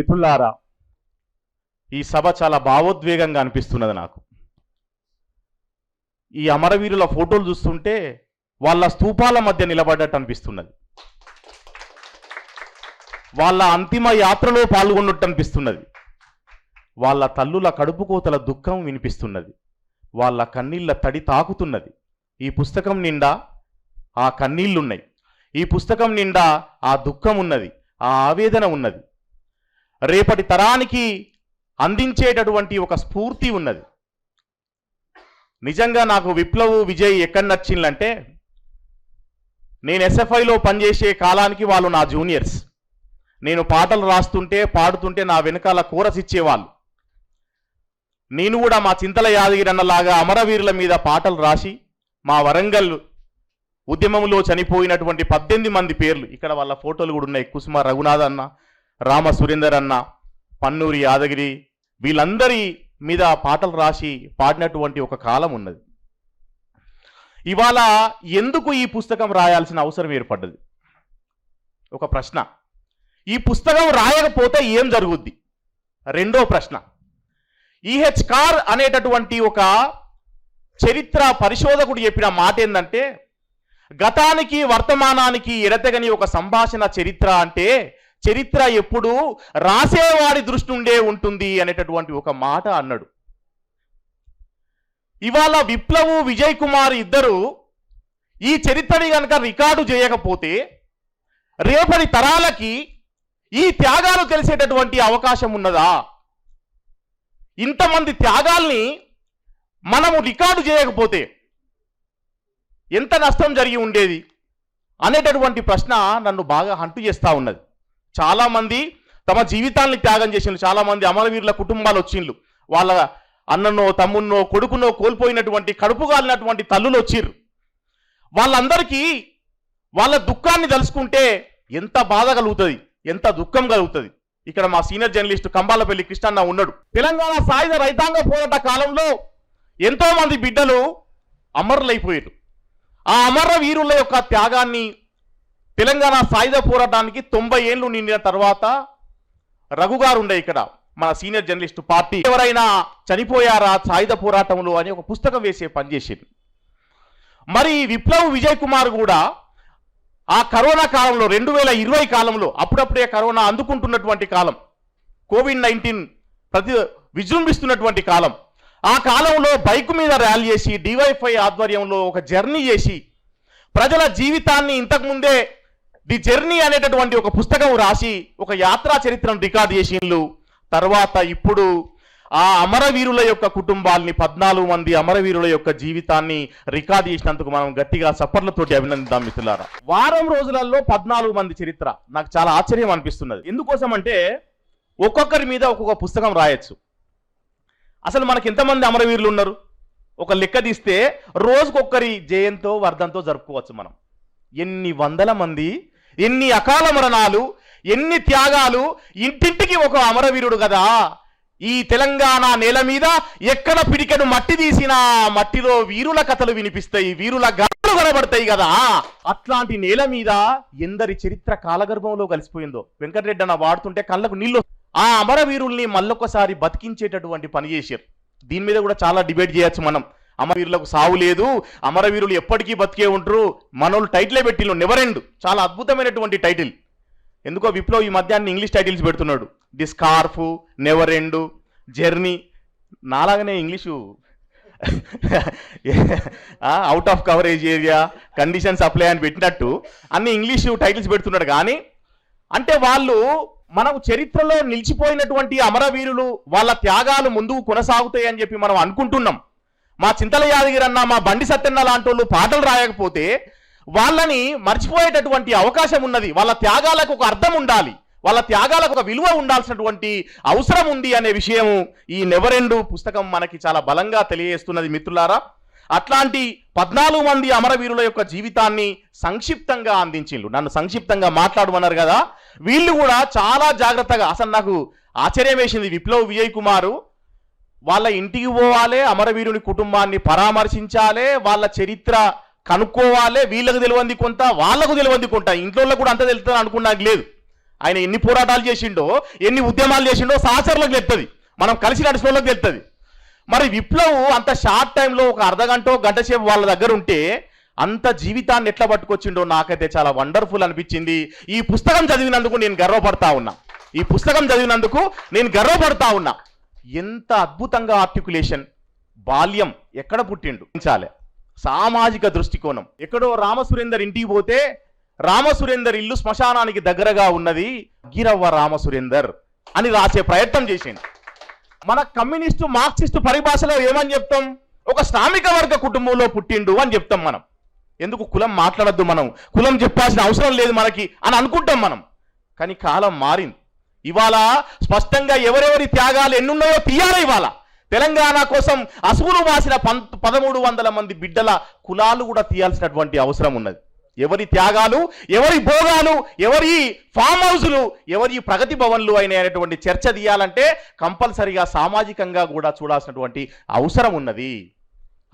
మిత్రులారా ఈ సభ చాలా భావోద్వేగంగా అనిపిస్తున్నది నాకు. ఈ అమరవీరుల ఫోటోలు చూస్తుంటే వాళ్ళ స్తూపాల మధ్య నిలబడ్డట్టు అనిపిస్తున్నది. వాళ్ళ అంతిమ యాత్రలో పాల్గొన్నట్టు అనిపిస్తున్నది. వాళ్ళ తల్లుల కడుపు కోతల దుఃఖం వినిపిస్తున్నది. వాళ్ళ కన్నీళ్ళ తడి తాకుతున్నది. ఈ పుస్తకం నిండా ఆ కన్నీళ్ళున్నాయి ఈ పుస్తకం నిండా ఆ దుఃఖం ఉన్నది. ఆ ఆవేదన ఉన్నది. రేపటి తరానికి అందించేటటువంటి ఒక స్ఫూర్తి ఉన్నది. నిజంగా నాకు విప్లవ్ విజయ్ ఎక్కడ నచ్చిందంటే నేను ఎస్ఎఫ్ఐలో పనిచేసే కాలానికి వాళ్ళు నా జూనియర్స్. నేను పాటలు రాస్తుంటే పాడుతుంటే నా వెనకాల కోరస్ ఇచ్చేవాళ్ళు. నేను కూడా మా చింతల యాదగిరన్నలాగా అమరవీరుల మీద పాటలు రాసి మా వరంగల్ ఉద్యమంలో చనిపోయినటువంటి పద్దెనిమిది మంది పేర్లు ఇక్కడ వాళ్ళ ఫోటోలు కూడా ఉన్నాయి. కుసుమ రఘునాథ్ అన్న రామ సురేందర్ అన్న పన్నూరి యాదగిరి వీళ్ళందరి మీద పాటలు రాసి పాడినటువంటి ఒక కాలం ఉన్నది. ఇవాళ ఎందుకు ఈ పుస్తకం రాయాల్సిన అవసరం ఏర్పడ్డది? ఒక ప్రశ్న. ఈ పుస్తకం రాయకపోతే ఏం జరుగుద్ది? రెండో ప్రశ్న. ఈహెచ్ కార్ అనేటటువంటి ఒక చరిత్ర పరిశోధకుడు చెప్పిన మాట ఏంటంటే గతానికి వర్తమానానికి ఎడతెగని ఒక సంభాషణ చరిత్ర అంటే చరిత్ర ఎప్పుడు రాసేవాడి దృష్టి ఉండే ఉంటుంది అనేటటువంటి ఒక మాట అన్నాడు. ఇవాళ విప్లవు విజయ్ కుమార్ ఇద్దరు ఈ చరిత్రని కనుక రికార్డు చేయకపోతే రేపటి తరాలకి ఈ త్యాగాలు తెలిసేటటువంటి అవకాశం ఉన్నదా? ఇంతమంది త్యాగాల్ని మనము రికార్డు చేయకపోతే ఎంత నష్టం జరిగి ఉండేది అనేటటువంటి ప్రశ్న నన్ను బాగా హంటు చేస్తూ ఉన్నది. చాలామంది తమ జీవితాన్ని త్యాగం చేసిండ్రు. చాలామంది అమరవీరుల కుటుంబాలు వచ్చిండ్రు. వాళ్ళ అన్ననో తమ్మున్నో కొడుకునో కోల్పోయినటువంటి కడుపు కాలినటువంటి తల్లులు వచ్చిర్రు. వాళ్ళందరికీ వాళ్ళ దుఃఖాన్ని తలుసుకుంటే ఎంత బాధ కలుగుతుంది ఎంత దుఃఖం కలుగుతుంది. ఇక్కడ మా సీనియర్ జర్నలిస్ట్ కంబాలపల్లి కృష్ణన్న ఉన్నాడు. తెలంగాణ సాయుధ రైతాంగ పోరాట కాలంలో ఎంతోమంది బిడ్డలు అమరులైపోయారు ఆ అమర వీరుల యొక్క త్యాగాన్ని తెలంగాణ సాయుధ పోరాటానికి తొంభై ఏళ్ళు నిండిన తర్వాత రఘుగారు ఉండే ఇక్కడ మన సీనియర్ జర్నలిస్ట్ పార్టీ. ఎవరైనా చనిపోయారా సాయుధ పోరాటంలో అని ఒక పుస్తకం వేసే పని చేసింది మరి విప్లవ్ విజయ్ కుమార్ కూడా ఆ కరోనా కాలంలో రెండు వేల ఇరవై కాలంలో అప్పుడప్పుడే కరోనా అందుకుంటున్నటువంటి కాలం కోవిడ్ నైన్టీన్ ప్రతి విజృంభిస్తున్నటువంటి కాలం ఆ కాలంలో బైక్ మీద ర్యాలీ చేసి డివైఫై ఆధ్వర్యంలో ఒక జర్నీ చేసి ప్రజల జీవితాన్ని ఇంతకుముందే ది జర్నీ అనేటటువంటి ఒక పుస్తకం రాసి ఒక యాత్రా చరిత్రను రికార్డ్ చేసిండ్లు తర్వాత ఇప్పుడు ఆ అమరవీరుల యొక్క కుటుంబాల్ని పద్నాలుగు మంది అమరవీరుల యొక్క జీవితాన్ని రికార్డ్ చేసినందుకు మనం గట్టిగా సప్పర్లతోటి అభినందిద్దాం మిత్రులారా. వారం రోజులలో పద్నాలుగు మంది చరిత్ర. నాకు చాలా ఆశ్చర్యం అనిపిస్తున్నది. ఎందుకోసం అంటే ఒక్కొక్కరి మీద ఒక్కొక్క పుస్తకం రాయొచ్చు. అసలు మనకి ఎంతమంది అమరవీరులు ఉన్నారు? ఒక లెక్క తీస్తే రోజుకొక్కరి జయంతో వర్ధంతో జరుపుకోవచ్చు మనం. ఎన్ని వందల మంది ఎన్ని అకాల మరణాలు ఎన్ని త్యాగాలు ఇంటింటికి ఒక అమరవీరుడు కదా ఈ తెలంగాణ నేల మీద ఎక్కడ పిడికెడు మట్టి తీసినా మట్టిలో వీరుల కథలు వినిపిస్తాయి వీరుల గాథలు కనబడతాయి కదా అట్లాంటి నేల మీద ఎందరి చరిత్ర కాలగర్భంలో కలిసిపోయిందో. వెంకటరెడ్డి అన్న వాడుతుంటే కళ్ళకు నీళ్ళు ఆ అమరవీరుల్ని మళ్ళొకసారి బతికించేటటువంటి పని చేశారు. దీని మీద కూడా చాలా డిబేట్ చేయొచ్చు మనం. అమరవీరులకు సావు లేదు. అమరవీరులు ఎప్పటికీ బతికే ఉంటారు మనోళ్ళు టైటిలే పెట్టిల్లు. నెవరెండ్ చాలా అద్భుతమైనటువంటి టైటిల్. ఎందుకో విప్లవ్ ఈ మధ్యాహ్నం ఇంగ్లీష్ టైటిల్స్ పెడుతున్నాడు. The scarf never end journey. నాలాగనే English. Out of coverage area conditions apply అని పెట్టినట్టు అన్ని ఇంగ్లీషు టైటిల్స్ పెడుతున్నాడు. కానీ అంటే వాళ్ళు మనకు చరిత్రలో నిలిచిపోయినటువంటి అమరవీరులు వాళ్ళ త్యాగాలు ముందుకు కొనసాగుతాయి అని చెప్పి మనం అనుకుంటున్నాం. మా చింతల యాదగిరన్న మా బండి సత్యన్న లాంటి వాళ్ళు పాటలు రాయకపోతే వాళ్ళని మర్చిపోయేటటువంటి అవకాశం ఉన్నది. వాళ్ళ త్యాగాలకు ఒక అర్థం ఉండాలి. వాళ్ళ త్యాగాలకు ఒక విలువ ఉండాల్సినటువంటి అవసరం ఉంది అనే విషయం ఈ నెవరెండు పుస్తకం మనకి చాలా బలంగా తెలియజేస్తున్నది మిత్రులారా. అట్లాంటి పద్నాలుగు మంది అమరవీరుల యొక్క జీవితాన్ని సంక్షిప్తంగా అందించిండ్రు. నన్ను సంక్షిప్తంగా మాట్లాడమన్నారు కదా. వీళ్ళు కూడా చాలా జాగ్రత్తగా అసలు నాకు ఆశ్చర్యం వేసింది విప్లవ్ విజయ్ కుమారు. వాళ్ళ ఇంటికి పోవాలి అమరవీరుని కుటుంబాన్ని పరామర్శించాలి వాళ్ళ చరిత్ర కనుక్కోవాలి వీళ్ళకు తెలియంది కొంత వాళ్ళకు తెలియంది కొంత. ఇంట్లో కూడా అంత తెలుస్తుంది అనుకున్నాక లేదు. ఆయన ఎన్ని పోరాటాలు చేసిండో ఎన్ని ఉద్యమాలు చేసిండో సహచరులకు తెలుస్తుంది మనం కలిసి నడిచిన వాళ్ళకి తెలుస్తుంది మరి విప్లవ్ అంత షార్ట్ టైంలో ఒక అర్ధగంట గంట సేపు వాళ్ళ దగ్గర ఉంటే అంత జీవితాన్ని ఎట్లా పట్టుకొచ్చిండో నాకైతే చాలా వండర్ఫుల్ అనిపించింది. ఈ పుస్తకం చదివినందుకు నేను గర్వపడతా ఉన్నా. ఈ పుస్తకం చదివినందుకు నేను గర్వపడతా ఉన్నా. ఎంత అద్భుతంగా ఆర్టికులేషన్ బాల్యం ఎక్కడ పుట్టిండు? చాలే సామాజిక దృష్టికోణం. ఎక్కడో రామసురేందర్ ఇంటికి పోతే రామసురేందర్ ఇల్లు శ్మశానానికి దగ్గరగా ఉన్నది గిరవ్వ రామసురేందర్ అని రాసే ప్రయత్నం చేసింది మన కమ్యూనిస్టు మార్క్సిస్టు పరిభాషలో ఏమని చెప్తాం? ఒక శ్రామిక వర్గ కుటుంబంలో పుట్టిండు అని చెప్తాం మనం. ఎందుకు కులం మాట్లాడద్దు మనం? కులం చెప్పాల్సిన అవసరం లేదు మనకి అని అనుకుంటాం మనం. కానీ కాలం మారింది. ఇవాళ స్పష్టంగా ఎవరెవరి త్యాగాలు ఎన్నున్నాయో తీయాలి ఇవాళ. తెలంగాణ కోసం అసువులు మాసిన పదమూడు వందల మంది బిడ్డల కులాలు కూడా తీయాల్సినటువంటి అవసరం ఉన్నది. ఎవరి త్యాగాలు ఎవరి భోగాలు ఎవరి ఫామ్ హౌసులు ఎవరి ప్రగతి భవన్లు అయినటువంటి చర్చ తీయాలంటే కంపల్సరిగా సామాజికంగా కూడా చూడాల్సినటువంటి అవసరం ఉన్నది.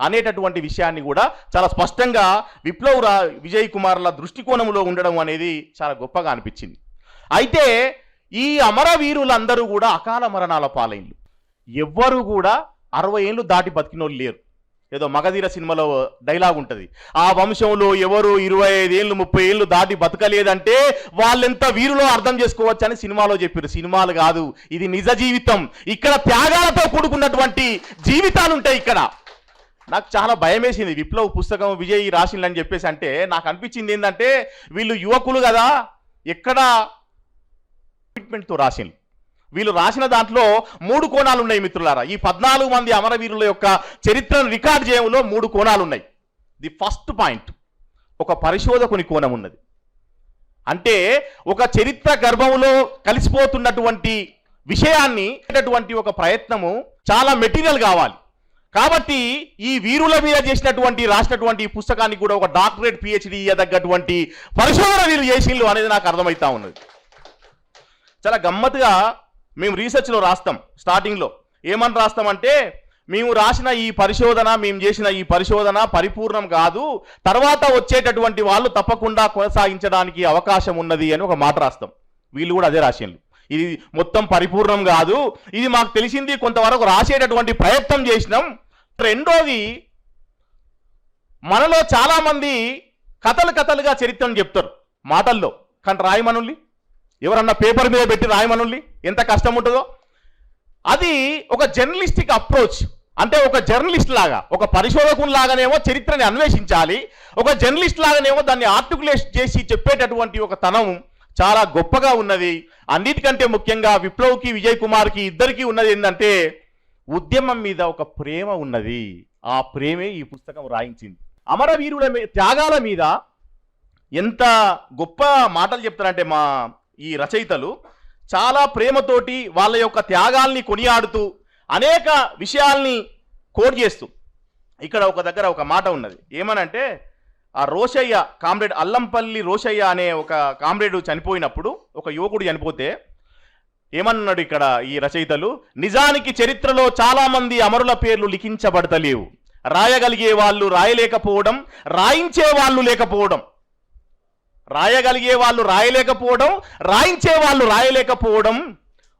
అనేటటువంటి విషయాన్ని కూడా చాలా స్పష్టంగా విప్లవ్ రా విజయ్ కుమార్ల దృష్టికోణంలో ఉండడం అనేది చాలా గొప్పగా అనిపించింది. అయితే ఈ అమరవీరులందరూ కూడా అకాల మరణాల పాలైన్లు ఎవ్వరూ కూడా అరవై ఏళ్ళు దాటి బతికినోళ్ళు లేరు. ఏదో మగధీర సినిమాలో డైలాగ్ ఉంటుంది. ఆ వంశంలో ఎవరు ఇరవై ఐదు ఏళ్ళు ముప్పై ఏళ్ళు దాటి బతకలేదంటే వాళ్ళెంత వీరులో అర్థం చేసుకోవచ్చు అని సినిమాలో చెప్పారు సినిమాలు కాదు ఇది నిజ జీవితం. ఇక్కడ త్యాగాలతో కూడుకున్నటువంటి జీవితాలు ఉంటాయి ఇక్కడ. నాకు చాలా భయం వేసింది విప్లవ పుస్తకం విజయ్ రాసిందని చెప్పేసి అంటే నాకు అనిపించింది ఏంటంటే వీళ్ళు యువకులు కదా ఎక్కడ కమిట్మెంట్తో రాసింది వీళ్ళు రాసిన దాంట్లో మూడు కోణాలు ఉన్నాయి మిత్రులారా. ఈ పద్నాలుగు మంది అమరవీరుల యొక్క చరిత్రను రికార్డ్ చేయడంలో మూడు కోణాలు ఉన్నాయి ది ఫస్ట్ పాయింట్ ఒక పరిశోధకుని కోణం ఉన్నది. అంటే ఒక చరిత్ర గర్భంలో కలిసిపోతున్నటువంటి విషయాన్ని అటువంటి ఒక ప్రయత్నము చాలా మెటీరియల్ కావాలి. కాబట్టి ఈ వీరుల మీద చేసినటువంటి రాసినటువంటి ఈ పుస్తకానికి కూడా ఒక డాక్టరేట్ పిహెచ్డి తగ్గటువంటి పరిశోధన వీళ్ళు చేసిండ్రు అనేది నాకు అర్థమవుతా ఉన్నది. చాలా గమ్మత్తుగా మేము రీసెర్చ్లో రాస్తాం స్టార్టింగ్లో ఏమని రాస్తామంటే మేము రాసిన ఈ పరిశోధన మేము చేసిన ఈ పరిశోధన పరిపూర్ణం కాదు తర్వాత వచ్చేటటువంటి వాళ్ళు తప్పకుండా కొనసాగించడానికి అవకాశం ఉన్నది అని ఒక మాట రాస్తాం. వీళ్ళు కూడా అదే రాసిండ్రు ఇది మొత్తం పరిపూర్ణం కాదు. ఇది మాకు తెలిసింది కొంతవరకు రాసేటటువంటి ప్రయత్నం చేసినాం. రెండోది మనలో చాలామంది కథలు కథలుగా చరిత్రను చెప్తారు మాటల్లో. కానీ రాయమనుల్ని ఎవరన్నా పేపర్ మీద పెట్టి రాయమనుల్ని ఎంత కష్టం ఉంటుందో? అది ఒక జర్నలిస్టిక్ అప్రోచ్. అంటే ఒక జర్నలిస్ట్ లాగా ఒక పరిశోధకుని లాగానేమో చరిత్రని అన్వేషించాలి ఒక జర్నలిస్ట్ లాగానేమో దాన్ని ఆర్టికులేట్ చేసి చెప్పేటటువంటి ఒక తనం చాలా గొప్పగా ఉన్నది. అన్నిటికంటే ముఖ్యంగా విప్లవ్కి విజయ్ కుమార్కి ఇద్దరికి ఉన్నది ఏంటంటే ఉద్యమం మీద ఒక ప్రేమ ఉన్నది. ఆ ప్రేమే ఈ పుస్తకం రాయించింది. అమరవీరుల త్యాగాల మీద ఎంత గొప్ప మాటలు చెప్తారంటే మా ఈ రచయితలు చాలా ప్రేమతోటి వాళ్ళ యొక్క త్యాగాల్ని కొనియాడుతూ అనేక విషయాల్ని కోట్ చేస్తూ. ఇక్కడ ఒక దగ్గర ఒక మాట ఉన్నది. ఏమనంటే ఆ రోషయ్య కామ్రేడ్ అల్లంపల్లి రోషయ్య అనే ఒక కామ్రేడ్ చనిపోయినప్పుడు ఒక యువకుడు చనిపోతే ఏమన్నాడు ఇక్కడ ఈ రచయితలు? నిజానికి చరిత్రలో చాలామంది అమరుల పేర్లు లిఖించబడతలేవు. రాయగలిగే వాళ్ళు రాయలేకపోవడం రాయించే వాళ్ళు లేకపోవడం. రాయగలిగే వాళ్ళు రాయలేకపోవడం రాయించే వాళ్ళు రాయలేకపోవడం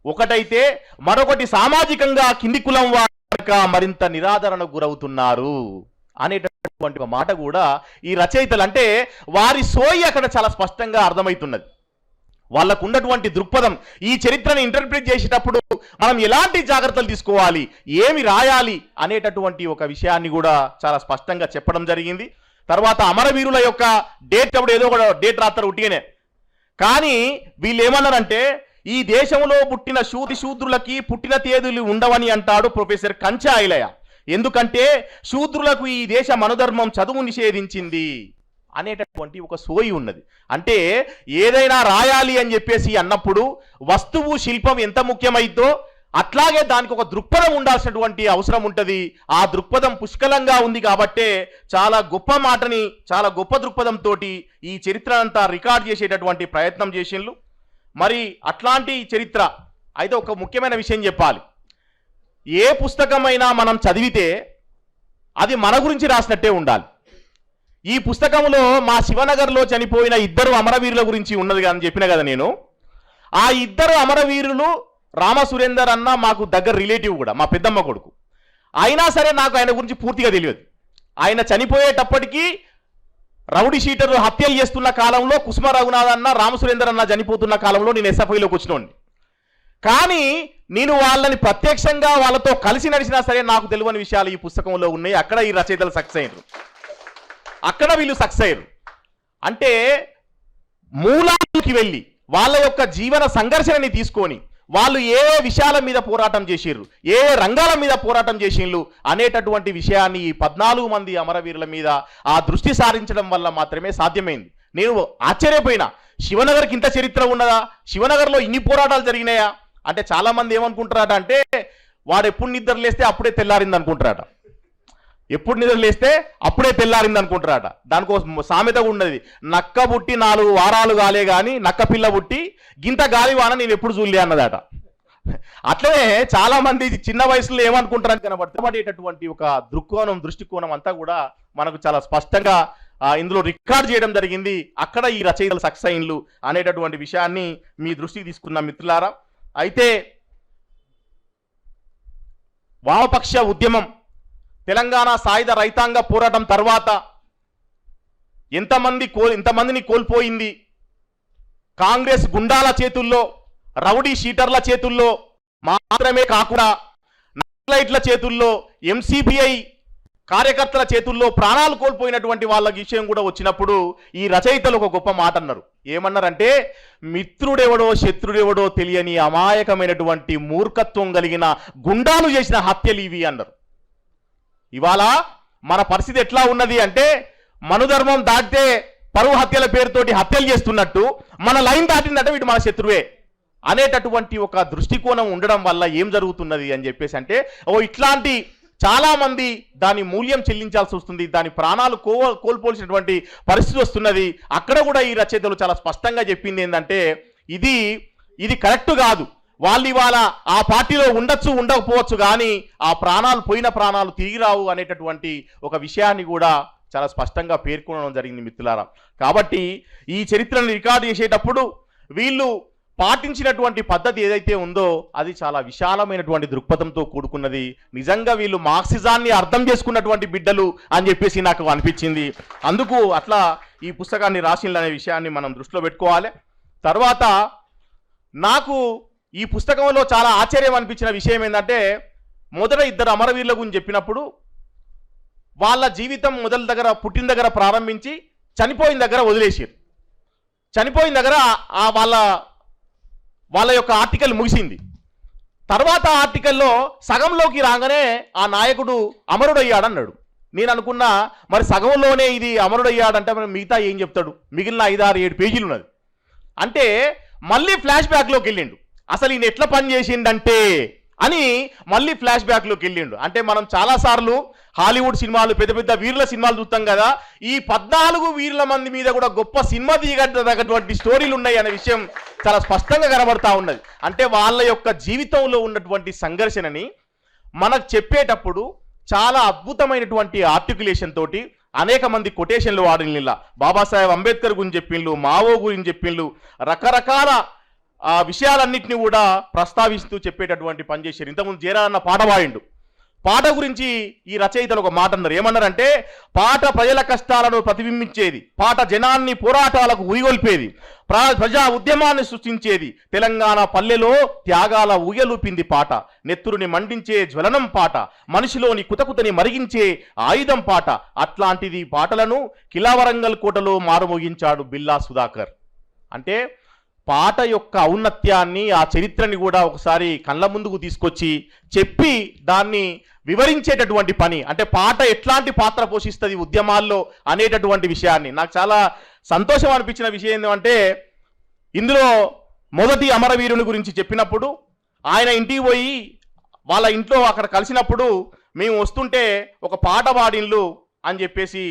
ఒకటైతే మరొకటి సామాజికంగా కింది కులం వారు మరింత నిరాదరణ గురవుతున్నారు అనేటటువంటి మాట కూడా ఈ రచయితలు అంటే వారి సోయి అక్కడ చాలా స్పష్టంగా అర్థమవుతున్నది. వాళ్ళకు ఉన్నటువంటి దృక్పథం ఈ చరిత్రను ఇంటర్ప్రిట్ చేసేటప్పుడు మనం ఎలాంటి జాగ్రత్తలు తీసుకోవాలి ఏమి రాయాలి అనేటటువంటి ఒక విషయాన్ని కూడా చాలా స్పష్టంగా చెప్పడం జరిగింది. తర్వాత అమరవీరుల యొక్క డేట్ అప్పుడు ఏదో ఒక డేట్ రాస్తారు ఉట్టిగానే. కానీ వీళ్ళు ఏమన్నారంటే ఈ దేశంలో పుట్టిన శూది శూద్రులకి పుట్టిన తేదీలు ఉండవని అంటాడు ప్రొఫెసర్ కంచా ఐలయ్య. ఎందుకంటే శూద్రులకు ఈ దేశ మనోధర్మం చదువు నిషేధించింది అనేటటువంటి ఒక సోయి ఉన్నది. అంటే ఏదైనా రాయాలి అని చెప్పేసి అన్నప్పుడు వస్తువు శిల్పం ఎంత ముఖ్యమైద్దో అట్లాగే దానికి ఒక దృక్పథం ఉండాల్సినటువంటి అవసరం ఉంటుంది. ఆ దృక్పథం పుష్కలంగా ఉంది కాబట్టే చాలా గొప్ప మాటని చాలా గొప్ప దృక్పథంతో ఈ చరిత్ర అంతా రికార్డ్ చేసేటటువంటి ప్రయత్నం చేసిండ్లు. మరి అట్లాంటి చరిత్ర అయితే ఒక ముఖ్యమైన విషయం చెప్పాలి. ఏ పుస్తకమైనా మనం చదివితే అది మన గురించి రాసినట్టే ఉండాలి. ఈ పుస్తకంలో మా శివనగర్లో చనిపోయిన ఇద్దరు అమరవీరుల గురించి ఉన్నది అని చెప్పిన కదా నేను. ఆ ఇద్దరు అమరవీరులు రామ సురేందర్ అన్న మాకు దగ్గర రిలేటివ్ కూడా మా పెద్దమ్మ కొడుకు. అయినా సరే నాకు ఆయన గురించి పూర్తిగా తెలియదు. ఆయన చనిపోయేటప్పటికీ రౌడీ షీటర్లు హత్యలు చేస్తున్న కాలంలో కుసుమ రఘునాథ్ అన్న రామసురేందర్ అన్న చనిపోతున్న కాలంలో నేను ఎస్ఎఫ్ఐలోకి వచ్చినోండి కానీ నేను వాళ్ళని ప్రత్యక్షంగా వాళ్ళతో కలిసి నడిచినా సరే నాకు తెలియని విషయాలు ఈ పుస్తకంలో ఉన్నాయి. అక్కడ ఈ రచయితలు సక్సెస్ అయ్యారు. అక్కడ వీళ్ళు సక్సెస్ అయ్యారు. అంటే మూలానికి వెళ్ళి వాళ్ళ యొక్క జీవన సంఘర్షణని తీసుకొని వాళ్ళు ఏ విషయాల మీద పోరాటం చేసిర్రు? ఏ రంగాల మీద పోరాటం చేసిండ్రు అనేటటువంటి విషయాన్ని ఈ పద్నాలుగు మంది అమరవీరుల మీద ఆ దృష్టి సారించడం వల్ల మాత్రమే సాధ్యమైంది. నేను ఆశ్చర్యపోయినా. శివనగర్కి ఇంత చరిత్ర ఉన్నదా? శివనగర్లో ఇన్ని పోరాటాలు జరిగినాయా? అంటే చాలా మంది ఏమనుకుంటారట అంటే వాడు ఎప్పుడు నిద్ర లేస్తే అప్పుడే తెల్లారింది అనుకుంటారట ఎప్పుడు నిద్ర లేస్తే అప్పుడే తెల్లారింది అనుకుంటారట. దానికోసం సామెత ఉన్నది. నక్క పుట్టి నాలుగు వారాలు కాలే కానీ నక్క పిల్ల పుట్టి గింత గాలివాన నేను ఎప్పుడు చూడలే అన్నదట. అట్లనే చాలా మంది చిన్న వయసులో ఏమనుకుంటారని కనబడేటటువంటి ఒక దృక్కోణం దృష్టికోణం అంతా కూడా మనకు చాలా స్పష్టంగా ఇందులో రికార్డ్ చేయడం జరిగింది. అక్కడ ఈ రచయితలు సక్సెస్ అయిన్లు అనేటటువంటి విషయాన్ని మీ దృష్టికి తీసుకున్న మిత్రులారా. అయితే వామపక్ష ఉద్యమం తెలంగాణ సాయుధ రైతాంగ పోరాటం తర్వాత ఎంతమంది కో ఇంతమందిని కోల్పోయింది? కాంగ్రెస్ గుండాల చేతుల్లో రౌడీ షీటర్ల చేతుల్లో మాత్రమే కాకుండా నక్సలైట్ల చేతుల్లో ఎంసీబీఐ కార్యకర్తల చేతుల్లో ప్రాణాలు కోల్పోయినటువంటి వాళ్ళ విషయం కూడా వచ్చినప్పుడు ఈ రచయితలు ఒక గొప్ప మాట అన్నారు. ఏమన్నారంటే మిత్రుడెవడో శత్రుడెవడో తెలియని అమాయకమైనటువంటి మూర్ఖత్వం కలిగిన గుండాలు చేసిన హత్యలు ఇవి అన్నారు. ఇవాళ మన పరిస్థితి ఎట్లా ఉన్నది అంటే మనుధర్మం దాటితే పరువు హత్యల పేరుతోటి హత్యలు చేస్తున్నట్టు మన లైన్ దాటిందంటే వీడు మన శత్రువే అనేటటువంటి ఒక దృష్టికోణం ఉండడం వల్ల ఏం జరుగుతున్నది అని చెప్పేసి అంటే ఓ ఇట్లాంటి చాలామంది దాని మూల్యం చెల్లించాల్సి వస్తుంది దాని ప్రాణాలు కో కోల్పోల్సినటువంటి పరిస్థితి వస్తున్నది. అక్కడ కూడా ఈ రచయితలు చాలా స్పష్టంగా చెప్పింది ఏంటంటే ఇది ఇది కరెక్ట్ కాదు. వాళ్ళు ఇవాళ ఆ పార్టీలో ఉండొచ్చు ఉండకపోవచ్చు కానీ ఆ ప్రాణాలు పోయిన ప్రాణాలు తిరిగి రావు అనేటటువంటి ఒక విషయాన్ని కూడా చాలా స్పష్టంగా పేర్కొనడం జరిగింది మిత్రులారా. కాబట్టి ఈ చరిత్రను రికార్డు చేసేటప్పుడు వీళ్ళు పాటించినటువంటి పద్ధతి ఏదైతే ఉందో అది చాలా విశాలమైనటువంటి దృక్పథంతో కూడుకున్నది. నిజంగా వీళ్ళు మార్క్సిజాన్ని అర్థం చేసుకున్నటువంటి బిడ్డలు అని చెప్పేసి నాకు అనిపించింది. అందుకు అట్లా ఈ పుస్తకాన్ని రాసిందనే విషయాన్ని మనం దృష్టిలో పెట్టుకోవాలి. తర్వాత నాకు ఈ పుస్తకంలో చాలా ఆశ్చర్యం అనిపించిన విషయం ఏంటంటే మొదట ఇద్దరు అమరవీరుల గురించి చెప్పినప్పుడు వాళ్ళ జీవితం మొదల దగ్గర పుట్టిన దగ్గర ప్రారంభించి చనిపోయిన దగ్గర వదిలేసారు చనిపోయిన దగ్గర ఆ- వాళ్ళ వాళ్ళ యొక్క ఆర్టికల్ ముగిసింది. తర్వాత ఆర్టికల్లో సగంలోకి రాగానే ఆ నాయకుడు అమరుడయ్యాడు అన్నాడు నేను అనుకున్నా మరి సగంలోనే ఇది అమరుడయ్యాడంటే మరి మిగతా ఏం చెప్తాడు? మిగిలిన ఐదు ఆరు ఏడు పేజీలు ఉన్నది అంటే మళ్ళీ ఫ్లాష్ బ్యాక్లోకి వెళ్ళిండు. అసలు ఈయన ఎట్లా పని చేసిండంటే అని మళ్ళీ ఫ్లాష్ బ్యాక్లోకి వెళ్ళిండు. అంటే మనం చాలాసార్లు హాలీవుడ్ సినిమాలు పెద్ద పెద్ద వీరుల సినిమాలు చూస్తాం కదా ఈ పద్నాలుగు వీరుల మంది మీద కూడా గొప్ప సినిమా తీయగట్టదగ్గటువంటి స్టోరీలు ఉన్నాయి అనే విషయం చాలా స్పష్టంగా కనబడతా ఉన్నది. అంటే వాళ్ళ యొక్క జీవితంలో ఉన్నటువంటి సంఘర్షణని మనకు చెప్పేటప్పుడు చాలా అద్భుతమైనటువంటి ఆర్టికులేషన్ తోటి అనేక మంది కొటేషన్లు వాడిన బాబాసాహెబ్ అంబేద్కర్ గురించి చెప్పిండ్లు మావో గురించి చెప్పిండ్లు రకరకాల ఆ విషయాలన్నింటినీ కూడా ప్రస్తావిస్తూ చెప్పేటటువంటి పని చేశారు ఇంతకుముందు జేరా అన్న పాట పాడిండు. పాట గురించి ఈ రచయితలు ఒక మాట అన్నారు. ఏమన్నారంటే పాట ప్రజల కష్టాలను ప్రతిబింబించేది పాట జనాన్ని పోరాటాలకు ఉరిగొల్పేది ప్రజా ఉద్యమాన్ని సృష్టించేది తెలంగాణ పల్లెలో త్యాగాల ఊయలూపింది పాట నెత్తురుని మండించే జ్వలనం పాట మనిషిలోని కుతకుతని మరిగించే ఆయుధం పాట అట్లాంటిది పాటలను కిలావరంగల్ కోటలో మారుమోగించాడు బిల్లా సుధాకర్. అంటే పాట యొక్క ఔన్నత్యాన్ని ఆ చరిత్రని కూడా ఒకసారి కళ్ళ ముందుకు తీసుకొచ్చి చెప్పి దాన్ని వివరించేటటువంటి పని. అంటే పాట ఎట్లాంటి పాత్ర పోషిస్తుంది ఉద్యమాల్లో అనేటటువంటి విషయాన్ని. నాకు చాలా సంతోషం అనిపించిన విషయం ఏంటంటే ఇందులో మొదటి అమరవీరుని గురించి చెప్పినప్పుడు ఆయన ఇంటికి పోయి వాళ్ళ ఇంట్లో అక్కడ కలిసినప్పుడు మేము వస్తుంటే ఒక పాట పాడిన్లు అని చెప్పేసి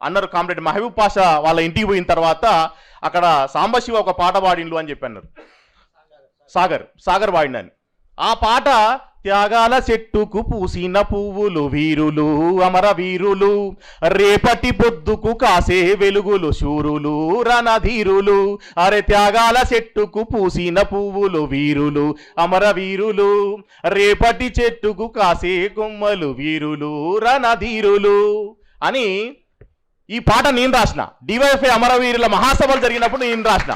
అన్నారు కామ్రేడ్ మహబూబ్ పాషా వాళ్ళ ఇంటికి పోయిన తర్వాత అక్కడ సాంబశివ ఒక పాట పాడిండు అని చెప్పి అన్నారు సాగర్ సాగర్ పాడిండని. ఆ పాట త్యాగాల చెట్టుకు పూసిన పువ్వులు వీరులు అమర వీరులు రేపటి పొద్దుకు కాసే వెలుగులు శూరులు రణధీరులు అరే త్యాగాల చెట్టుకు పూసిన పువ్వులు వీరులు అమర వీరులు రేపటి చెట్టుకు కాసే కొమ్మలు వీరులు రణధీరులు అని ఈ పాట నేను రాసిన. డివైఎఫ్ఐ అమరవీరుల మహాసభలు జరిగినప్పుడు నేను రాసిన.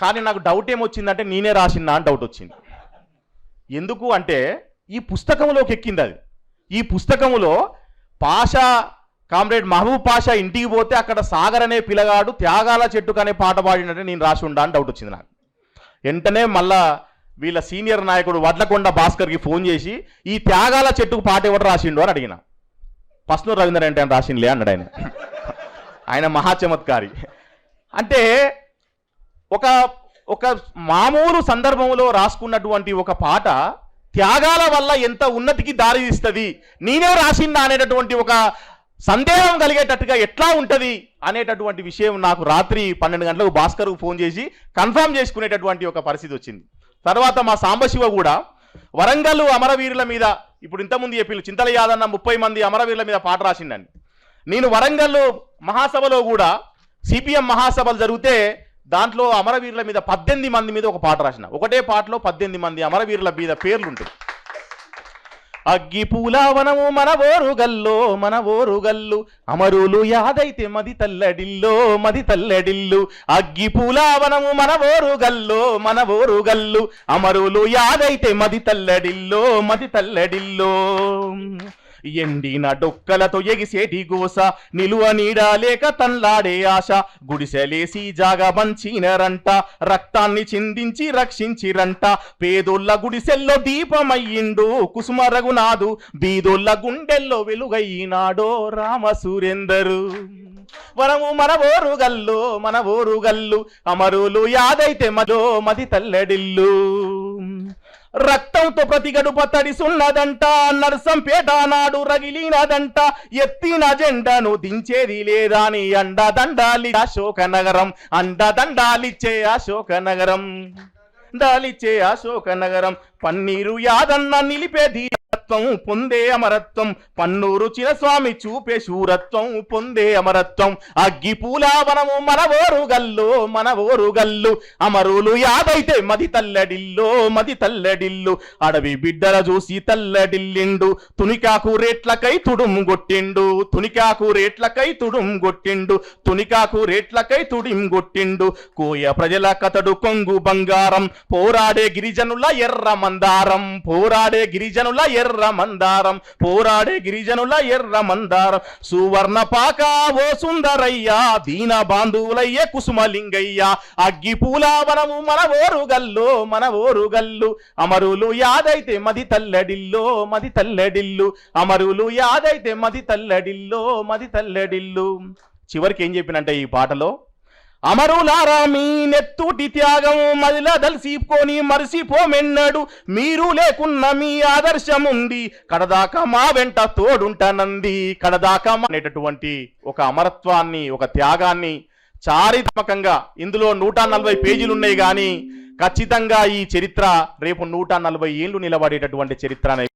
కానీ నాకు డౌట్ ఏమొచ్చిందంటే నేనే రాసినా అని డౌట్ వచ్చింది. ఎందుకు అంటే ఈ పుస్తకంలోకి ఎక్కింది అది. ఈ పుస్తకంలో పాషా కామ్రేడ్ మహబూబ్ పాషా ఇంటికి పోతే అక్కడ సాగర్ అనే పిల్లగాడు త్యాగాల చెట్టుకు అనే పాట పాడినట్టే నేను రాసి ఉండా అని డౌట్ వచ్చింది నాకు. వెంటనే మళ్ళా వీళ్ళ సీనియర్ నాయకుడు వడ్లకొండ భాస్కర్కి ఫోన్ చేసి ఈ త్యాగాల చెట్టుకు పాట ఎవడు రాసిండు అని అడిగిన. పస్ను రవీంద్ర అంటే ఆయన రాసిండులే అన్నాడు ఆయన. ఆయన మహా చమత్కారి. అంటే ఒక ఒక మామూలు సందర్భంలో రాసుకున్నటువంటి ఒక పాట త్యాగాల వల్ల ఎంత ఉన్నతికి దారి తీస్తుంది నేనే రాసిందా అనేటటువంటి ఒక సందేహం కలిగేటట్టుగా ఎట్లా ఉంటుంది అనేటటువంటి విషయం నాకు రాత్రి పన్నెండు గంటలకు భాస్కర్కు ఫోన్ చేసి కన్ఫర్మ్ చేసుకునేటటువంటి ఒక పరిస్థితి వచ్చింది. తర్వాత మా సాంబశివ కూడా వరంగల్ అమరవీరుల మీద ఇప్పుడు ఇంతకుముందు చెప్పిన చింతల యాదన్న ముప్పై మంది అమరవీరుల మీద పాట రాసిండండి నేను వరంగల్ మహాసభలో కూడా సిపిఎం మహాసభలు జరిగితే దాంట్లో అమరవీరుల మీద పద్దెనిమిది మంది మీద ఒక పాట రాసిన. ఒకటే పాటలో పద్దెనిమిది మంది అమరవీరుల మీద పేర్లు ఉంటాయి అగ్గి పూలావనము మన ఓరుగల్లో మన ఓరుగల్లు అమరులు యాదైతే మది తల్లడిల్లో మది తల్లడిల్లు. అగ్గి పూలావనము మన ఓరుగల్లో మన ఓరుగల్లు అమరులు యాదైతే మది తల్లడిల్లో మది తల్లడిల్లో. ఎండిన డొక్కలతో ఎగిసేటి గోస నిలువ నీడ లేక తన్లాడే ఆశ. గుడిసెలేసి జాగ మంచినరంట రక్తాన్ని చిందించి రక్షించిరంట. పేదోళ్ళ గుడిసెల్లో దీపమయ్యిండు కుసుమ రఘునాథు బీదోళ్ళ గుండెల్లో వెలుగైనాడో రామ సురేందరు వరము మన ఓరు గల్లు మన గల్లు అమరులు యాదైతే మదో మది తల్లడిల్లు. రక్తంతో ప్రతి గడుప తడిసున్నదంట నర్సంపేట నాడు రగిలినదంట ఎత్తిన జెండను దించేది లేదాని అండదండాలి అశోక నగరం అండదండాలిచ్చే అశోక నగరం. దాలిచ్చే అశోక నగరం పన్నీరు యాదన్న నిలిపే ధీరత్వం పొందే అమరత్వం. పన్నూరు చిరస్వామి చూపే శూరత్వం పొందే అమరత్వం. అగ్గి పూలావనము మనవోరు గల్లు మనవోరు గల్లు. అమరులు యాదైతే మది తల్లడిల్లో మది తల్లడిల్లు. అడవి బిడ్డల చూసి తల్లడిల్లిండు. తునికాకు రేట్లకై తుడుం గొట్టిండు. తునికాకు రేట్లకై తుడుం గొట్టిండు. తునికాకు రేట్లకై తుడిం గొట్టిండు. కోయ ప్రజల కథడు కొంగు బంగారం. పోరాడే గిరిజనుల ఎర్ర మందారం పోరాడే గిరిజనుల ఎర్ర మందారం పోరాడే గిరిజనుల ఎర్ర మందారం. సువర్ణ పాక ఓ సుందరయ్య దీన బాంధువులయ్య కుసుమలింగయ్య. అగ్గి పూలావనము మన ఓరుగల్లు మన ఓరుగల్లు అమరులు యాదైతే మది తల్లడిల్లో మది తల్లడిల్లు. అమరులు యాదైతే మది తల్లడిల్లో మది తల్లడిల్లు. చివరికి ఏం చెప్పినంటే ఈ పాటలో? అమరులారా మీ నెత్తుటి త్యాగం మదిల దల్సిపోని మరిసిపోమెన్నాడు. మీరు లేకున్న మీ ఆదర్శం ఉంది కడదాకా మా వెంట తోడుంటానంది. కడదాకా అనేటటువంటి ఒక అమరత్వాన్ని ఒక త్యాగాన్ని చారిత్మకంగా ఇందులో నూట నలభై పేజీలు ఉన్నాయి కానీ ఖచ్చితంగా ఈ చరిత్ర రేపు నూట నలభై ఏళ్ళు నిలబడేటటువంటి చరిత్ర అనేది